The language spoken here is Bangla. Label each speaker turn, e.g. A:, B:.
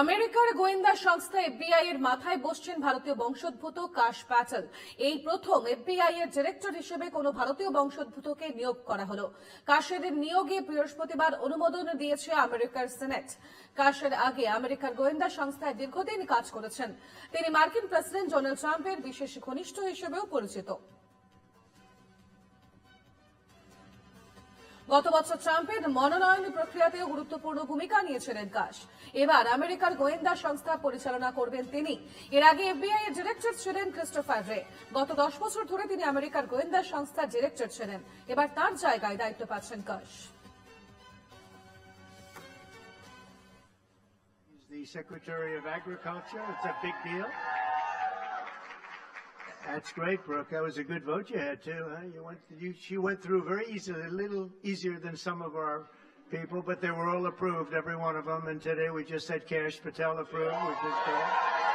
A: আমেরিকার গোয়েন্দা সংস্থা এফবিআই এর মাথায় বসছেন ভারতীয় বংশোদ্ভূত কাশ প্যাটেল। এই প্রথম এফবিআই এর ডিরেক্টর হিসেবে কোনো ভারতীয় বংশোদ্ভূতকে নিয়োগ করা হলো। কাশের নিয়োগে বৃহস্পতিবার অনুমোদন দিয়েছে আমেরিকার সেনেট। কাশের আগে আমেরিকার গোয়েন্দা সংস্থায় দীর্ঘদিন কাজ করেছেন। তিনি মার্কিন প্রেসিডেন্ট ডোনাল্ড ট্রাম্পের বিশেষ ঘনিষ্ঠ হিসেবেও পরিচিত। গত বছর ট্রাম্পের মনোনয়ন প্রক্রিয়াতেও গুরুত্বপূর্ণ ভূমিকা নিয়েছিলেন কাশ এবার আমেরিকার গোয়েন্দা সংস্থা পরিচালনা করবেন তিনি। এর আগে এফবিআই এর ডিরেক্টর ছিলেন ক্রিস্টোফার রে। গত দশ বছর ধরে তিনি আমেরিকার গোয়েন্দা সংস্থার ডিরেক্টর ছিলেন। এবার তার জায়গায় দায়িত্ব পাচ্ছেন কাশ
B: the Secretary of Agriculture. It's a big deal. That's great, Brooke. That was a good vote you had too, huh? You went, you, she went through very easily, a little easier than some of our people, but they were all approved, every one of them. And today we just had Cash Patel approved, which is good.